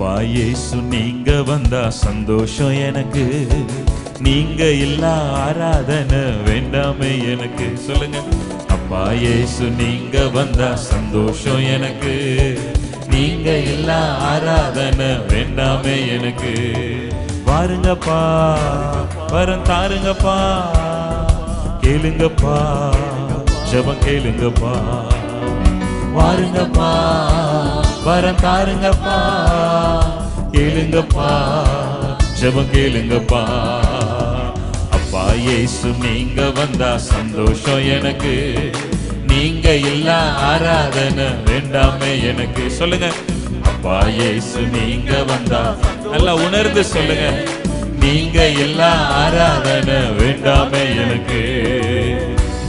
அப்பா இயேசு நீங்க வந்தா சந்தோஷம் எனக்கு. நீங்க இல்லா ஆராதனை வேண்டாமே எனக்கு. சொல்லுங்க. அப்பா இயேசு நீங்க வந்தா சந்தோஷம் எனக்கு. நீங்க இல்லா ஆராதனை வேண்டாமே எனக்கு. பாருங்கப்பா வரம் தாருங்கப்பா. கேளுங்கப்பா ஜபம் கேளுங்கப்பா. வாருங்கப்பா. வரம் தாருங்கப்பா கேளுங்கப்பா ஜெபம் கேளுங்கப்பா. அப்பா இயேசு நீங்க வந்தா சந்தோஷம் எனக்கு. நீங்க இல்லா ஆராதனை வேண்டாமே எனக்கு. சொல்லுங்க. அப்பா இயேசு நீங்க வந்தா நல்லா உணர்ந்து சொல்லுங்க. நீங்க எல்லா ஆராதனை வேண்டாமே எனக்கு.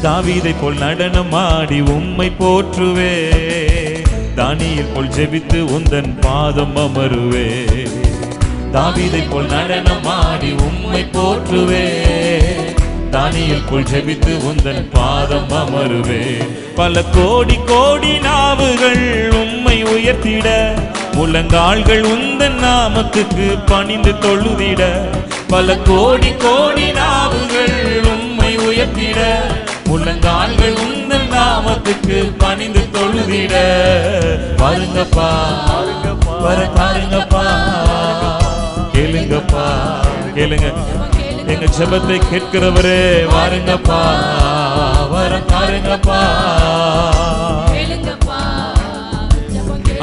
தாவீதை போல் நடனம் ஆடி உம்மை போற்றுவே தானியில் போல் ஜெபித்து உந்தன் பாதம் அமருவே. தாவிதை போல் நடனம் ஆடி உம்மை போற்றுவே. தானியில் போல் ஜெபித்து உந்தன் பாதம் அமருவே. பல கோடி கோடி நாவுகள் உம்மை உயர்த்திட. முழங்கால்கள் உந்தன் நாமத்துக்கு பணிந்து தொழுதிட. பல கோடி கோடி நாவுகள் உம்மை உயர்த்திட. முழங்கால்கள் உந்தன் நாமத்துக்கு பணிந்து தொழுதிட. பாருங்கப்பா வர பாருங்கப்பா கேளுங்கப்பா கேளுங்க. எங்க ஜபத்தை கேட்கிறவரே வாருங்கப்பா வர பாருங்கப்பா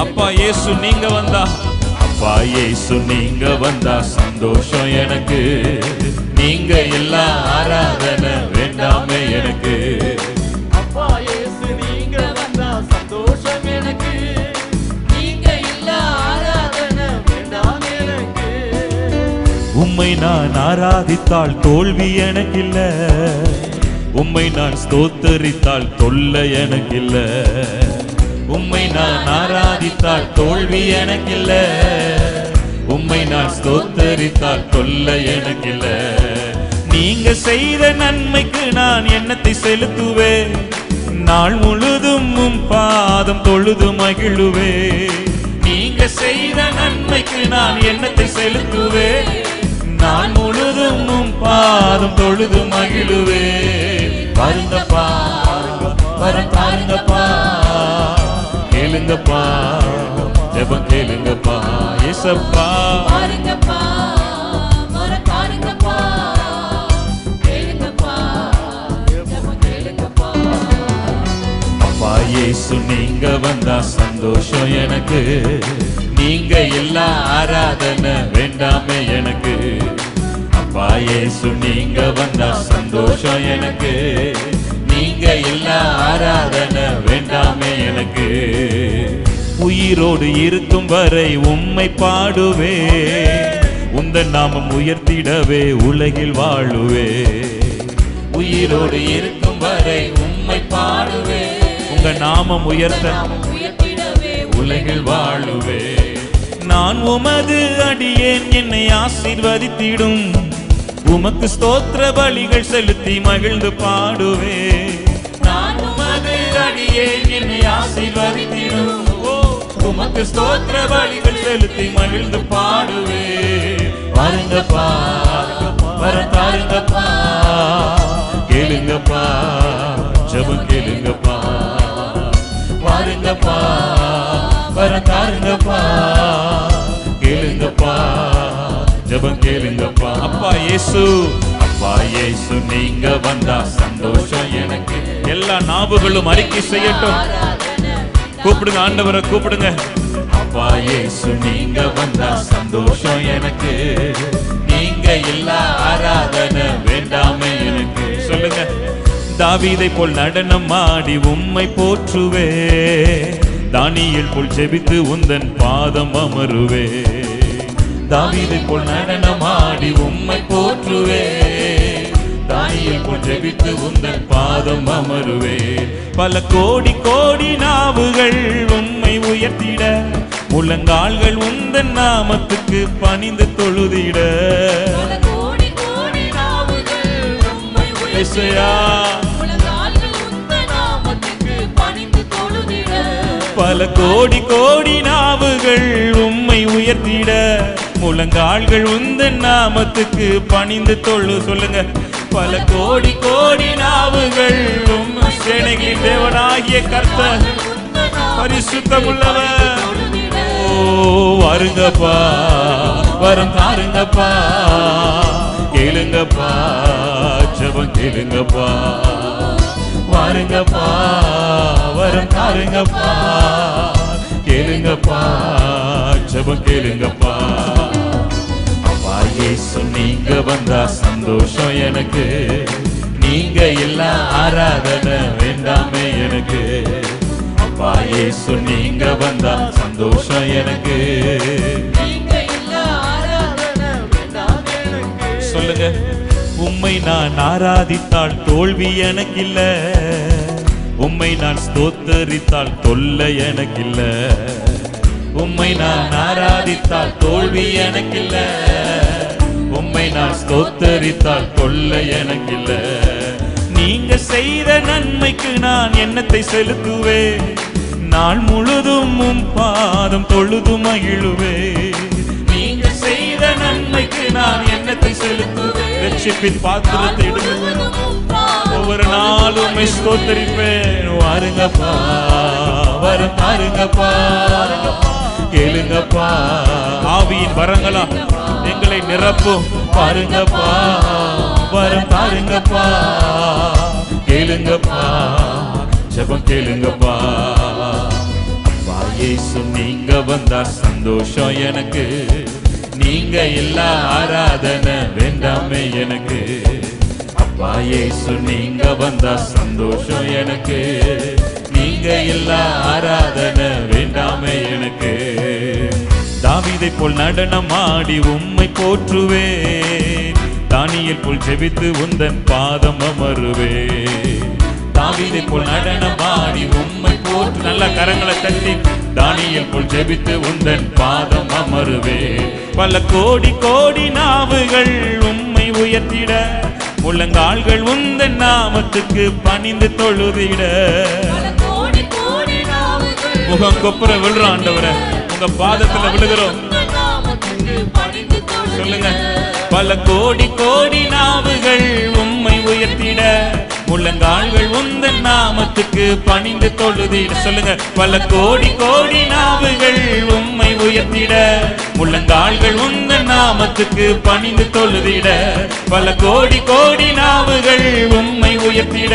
அப்பா இயேசு நீங்க வந்தா. அப்பா இயேசு நீங்க வந்தா சந்தோஷம் எனக்கு. நீங்க எல்லாம் ஆராத நான் ஆராதித்தால் தோல்வி எனக்கில்ல. உம்மை நான் ஸ்தோத்தரித்தால் தொல்லை எனக்கில்ல. உம்மை நான் ஆராதித்தால் தோல்வி எனக்கில்ல. உம்மை நான் ஸ்தோத்தரித்தால் தொல்லை எனக்கில்ல. நீங்க செய்த நன்மைக்கு நான் எண்ணத்தை செலுத்துவேன்? நாள் முழுதும் உம் பாதம் தொழுது மகிழுவே நீங்க செய்த நன்மைக்கு நான் எண்ணத்தை செலுத்துவேன்? நான் முழுதும் உம் பாதம் தொழுது மகிழுவே பாருங்கப்பா வர பாருங்கப்பா கேளுங்கப்பா ஜெபம் கேளுங்கப்பா ஏசப்பா. பாருங்கப்பா இயேசு நீங்க வந்தா சந்தோஷம் எனக்கு. இயேசு நீங்க வந்தா சந்தோஷம் எனக்கு. நீங்க இல்ல ஆராதனை வேண்டாமே எனக்கு. உயிரோடு இருக்கும் வரை உம்மை பாடுவே. உந்த நாமம் உயர்த்திடவே உலகில் வாழுவே. உயிரோடு இருக்கும் வரை உம்மை பாடுவே. உங்க நாமம் உயர்த்த உயர்த்திடவே உலகில் வாழுவே. நான் உமது அடியேன் என்னை ஆசீர்வதித்திடும். உமக்கு ஸ்தோத்திர பலிகள் செலுத்தி மகிழ்ந்து பாடுவே. நான் உமது அடியேன் என்னை ஆசீர்வதித்திடும் உமக்கு ஸ்தோத்திர பலிகள் செலுத்தி மகிழ்ந்து பாடுவே. பாருங்கப்பா வர தாருங்கப்பா கேளுங்கப்பா ஜெபம் கேளுங்கப்பா. வாருங்கப்பா வர தாருங்கப்பா கேளுங்கப்பா. அப்பா இயேசு. அப்பா இயேசு நீங்க வந்தா சந்தோஷம் எனக்கு. எல்லா நாவுகளும் அறிக்கை செய்யட்டும். கூப்பிடுங்க ஆண்டவரை கூப்பிடுங்க. அப்பா இயேசு நீங்க வந்தா சந்தோஷம் எனக்கு. நீங்க எல்லா ஆராதனை வேண்டாமே எனக்கு. சொல்லுங்க. தாவீதை போல் நடனம் ஆடி உம்மை போற்றுவே. தானியல் போல் ஜெபித்து உந்தன் பாதம் அமருவே. தாவிதை போல் நடனமாடி உம்மை போற்றுவே. தானியல் போல் ஜெபித்து உந்தன் பாதம் அமருவே. பல கோடி கோடி நாவுகள் உம்மை உயர்த்திட. முழங்கால்கள் உந்தன் நாமத்துக்கு பணிந்து தொழுதிட. பல கோடி கோடி நாவுகள் உம்மை உயர்த்திட, உலகால்கள் உந்த நாமத்துக்கு பணிந்து பல கோடி கோடி முழங்கால்கள் உந்தன் நாமத்துக்கு பணிந்து தொழு. சொல்லுங்க. பல கோடி கோடி நாவுகள் உம்மை தேவனாகிய கர்த்தர் பரிசுத்தமுள்ளவர். ஓ வருங்கப்பா வரம் தாருங்கப்பா கேளுங்கப்பா ஜபம் கேளுங்கப்பா. வாருங்கப்பா வரம் தாருங்கப்பா. கேளுங்கப்பா ஜெபம் கேளுங்கப்பா. அப்பா இயேசு நீங்க வந்தா சந்தோஷம் எனக்கு. நீங்க எல்லாம் ஆராதனை வேண்டாமே எனக்கு. அப்பா இயேசு நீங்க வந்தா சந்தோஷம் எனக்கு. சொல்லுங்க உம்மை நான் ஆராதித்தால் தோல்வி எனக்கில்ல. உம்மை நான் ஸ்தோத்தரித்தால் தொல்லை எனக்கில்ல. உம்மை நான் ஆராதித்தால் தோல்வி எனக்கில்ல. உம்மை நான் ஸ்தோத்தரித்தால் தொல்ல எனக்கில்ல. நீங்க செய்த நன்மைக்கு நான் எண்ணத்தை செலுத்துவேன்? நாள் முழுதும் உம் பாதம் தொழுது மகிழுவேன். நீங்க செய்த நன்மைக்கு நான் எண்ணத்தை செலுத்துவேன்? ரட்சிப்பின் பாத்திரத்தை எடுத்து ஒவ்வொரு நாளும் உம்மை ஸ்தோத்தரிப்பேன். வாருங்கப்பா வரம் பாருங்கப்பா கேளுங்கப்பா. ஆவியின் வரங்களா எங்களை நிரப்பும். பாருங்கப்பா வரம் பாருங்கப்பா கேளுங்கப்பா ஜபம் கேளுங்கப்பா. அப்பா இயேசு நீங்க வந்தா சந்தோஷம் எனக்கு. நீங்க எல்லா ஆராதனை வேண்டாமே எனக்கு. வாயேசு நீங்க வந்தா சந்தோஷம் எனக்கு. நீங்க எல்லா ஆராதனை வேண்டாமே எனக்கு. தாவிதை போல் நடனம் ஆடி உம்மை போற்றுவேன். தானியல் போல் ஜெபித்து உந்தன் பாதம் அமருவேன். தாவிதை போல் நடனம் ஆடி உம்மை போற்று. நல்ல கரங்களை தட்டி தானியல் போல் ஜெபித்து உந்தன் பாதம் அமருவே பல கோடி கோடி நாவுகள் உம்மை உயர்த்திட. முள்ளங்கால்கள் உந்தன் நாமத்துக்கு பணிந்து தொழுதிட முகம் கொப்புற விழுறோம் ஆண்டவர உங்க பாதத்துல விழுகிறோம். சொல்லுங்க. பல கோடி கோடி நாவுகள் உம்மை உயர்த்திட. முள்ளங்கால்கள் உந்தன் நாமத்துக்கு பணிந்து தொழுதிட. சொல்லுங்க பல கோடி கோடி நாவுகள் உம்மை உயர்த்திட. முள்ளங்கால்கள் உந்த நாமத்துக்கு பணிந்து தொழுதிட. பல கோடி கோடி நாவுகள் உம்மை உயர்த்திட.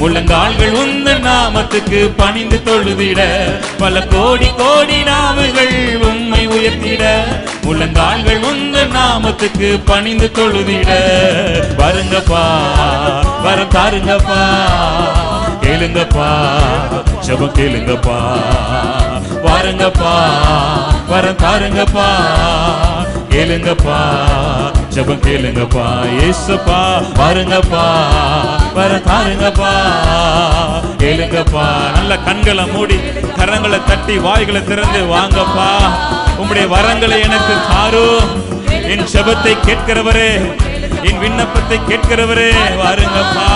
முள்ளங்கால்கள் உந்த நாமத்துக்கு பணிந்து தொழுதிட. பல கோடி கோடி நாவுகள் உம்மை உயர்த்திட. முள்ளங்கால்கள் உந்த நாமத்துக்கு பணிந்து தொழுதிட. வருங்கப்பா வர தாருங்கப்பா. கேளுங்கப்பா ஜபம் கேளுங்கப்பா. வாருங்கப்பா வரம் தாருங்கப்பா. கேளுங்கப்பா ஜபம் கேளுங்கப்பா. ஏசப்பா வாருங்கப்பா வர தாருங்கப்பா. கேளுங்கப்பா நல்ல கண்களை மூடி கரங்களை தட்டி வாய்களை திறந்து வாங்கப்பா. உம்முடைய வரங்களை எனக்கு தாரும் என் ஜபத்தை கேட்கிறவரே என் விண்ணப்பத்தை கேட்கிறவரே வாருங்கப்பா.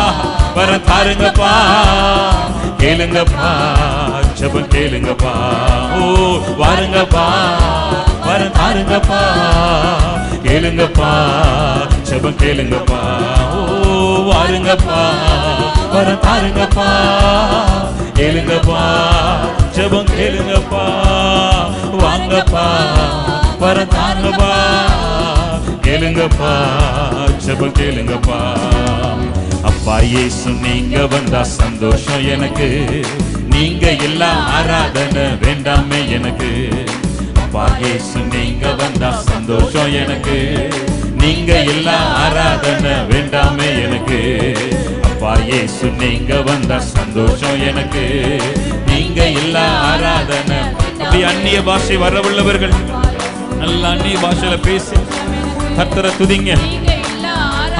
வரம் தாருங்கப்பா. கேளுங்கப்பா. ஜபம் கேளுங்கப்பா. ஓ வாருங்கப்பா. வரம் தாருங்கப்பா. கேளுங்கப்பா. ஜபம் கேளுங்கப்பா. ஓ வாருங்கப்பா. வரம் தாருங்கப்பா. கேளுங்கப்பா. ஜபம் கேளுங்கப்பா. வாங்கப்பா. வரம் தாருங்கப்பா. கேளுங்கப்பா. ஜபம் இயேசு நீங்க வந்தா சந்தோஷம் எனக்கு. நீங்க எல்லா ஆராதனை வேண்டாமே எனக்கு. அப்பா இயேசு நீங்க வந்தா சந்தோஷம் எனக்கு. நீங்க எல்லா ஆராதனை வேண்டாமே எனக்கு. அப்பா இயேசு நீங்க வந்தா சந்தோஷம் எனக்கு. நீங்க எல்லா ஆராதனை. அப்படி அந்நிய பாஷை வரவுள்ளவர்கள் நல்ல அந்நிய பாஷையில பேசி கர்த்தரை துதிங்க.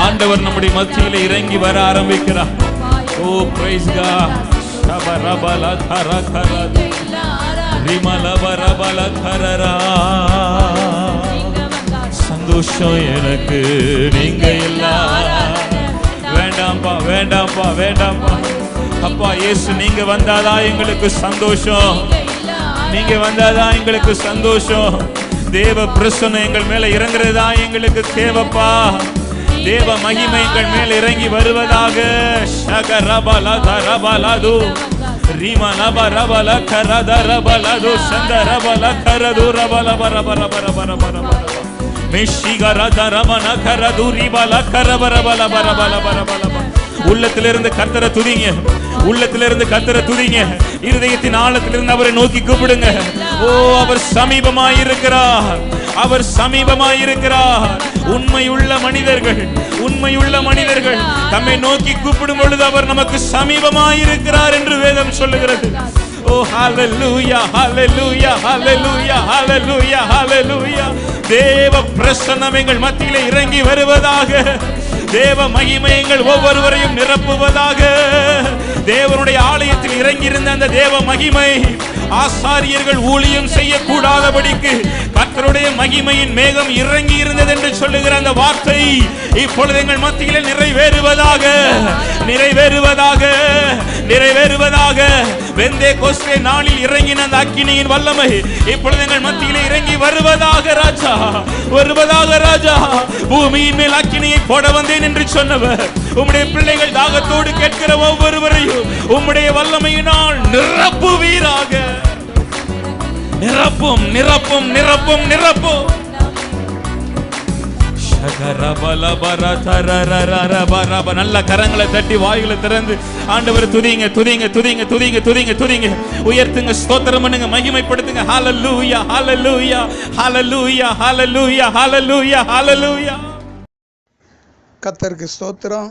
ஆண்டவர் நம்முடைய மத்தியில இறங்கி வர ஆரம்பிக்கிறார். ஓ பிரைஸ் கா ரபரபல கர கர இல்ல விமல பர கரரா நீங்க சந்தோஷம் எனக்கு நீங்க எல்லாம் வேண்டாம்ப்பா வேண்டாம்ப்பா வேண்டாம்ப்பா. அப்பா இயேசு நீங்க வந்தாதான் எங்களுக்கு சந்தோஷம். நீங்க இல்ல வந்தாதான் எங்களுக்கு சந்தோஷம். தேவ பிரசனம் எங்கள் மேல இறங்குறது தான் எங்களுக்கு தேவைப்பா. தேவ மகிமை எங்கள் மேல் இறங்கி வருவதாக. ரீமா உள்ளத்திலிருந்து கத்தரை துதிங்க. உள்ளத்திலிருந்து கத்தரை துதிங்க. இருதயத்தின் ஆழத்திலிருந்து அவரை நோக்கி கூப்பிடுங்க. ஓ அவர் சமீபமாயிருக்கிறார். அவர் சமீபமாயிருக்கிறார். உண்மையுள்ள மனிதர்கள் உண்மையுள்ள மனிதர்கள். தம்மை நோக்கி கூப்பிடும் பொழுது அவர் நமக்கு சமீபமாயிருக்கிறார் என்று வேதம் சொல்லுகிறது. ஓ ஹalleluya ஹalleluya ஹalleluya ஹalleluya ஹalleluya தேவ பிரசன்னம் எங்கள் மத்தியிலே இறங்கி வருவதாக. தேவ மகிமை எங்கள் ஒவ்வொருவரையும் நிரப்புவதாக. தேவனுடைய ஆலயத்தில் இறங்கியிருந்த அந்த தேவ மகிமை ஆசாரியர்கள் ஊழியம் செய்யக்கூடாதபடிக்கு கர்த்தருடைய மகிமையின் மேகம் இறங்கி இருந்தது என்று சொல்லுகிற அந்த வார்த்தை இப்பொழுது எங்கள் மத்தியில் நிறைவேறுவதாக நிறைவேறுவதாக நிறைவேறுவதாக. வெந்தே கோஸ்டே நாளில் இறங்கின அந்த அக்கினியின் வல்லமை இப்பொழுது எங்கள் மத்தியில் இறங்கி வருவதாக ராஜா வருவதாக ராஜா. பூமியின் மேல் அக்கினியை போட வந்தேன் என்று சொன்னவர். உம்முடைய பிள்ளைகள் தாகத்தோடு கேட்கிற ஒவ்வொருவரையும் உம்முடைய வல்லமையினால் நிரப்புவீராக. நிரப்பும் நிரப்பும் நிரப்பும் நிரப்பும். நல்ல கரங்களை தட்டி வாய்களை திறந்து ஆண்டவர் துதிங்க துதிங்க துதிங்க துதிங்க துதிங்க துதிங்க உயர்த்துங்க ஸ்தோத்திரம் பண்ணுங்க மகிமைப்படுத்துங்க ஹாலலூயா ஹalleluya ஹalleluya ஹalleluya ஹalleluya ஹாலலூயா கத்தருக்கு ஸ்தோத்திரம்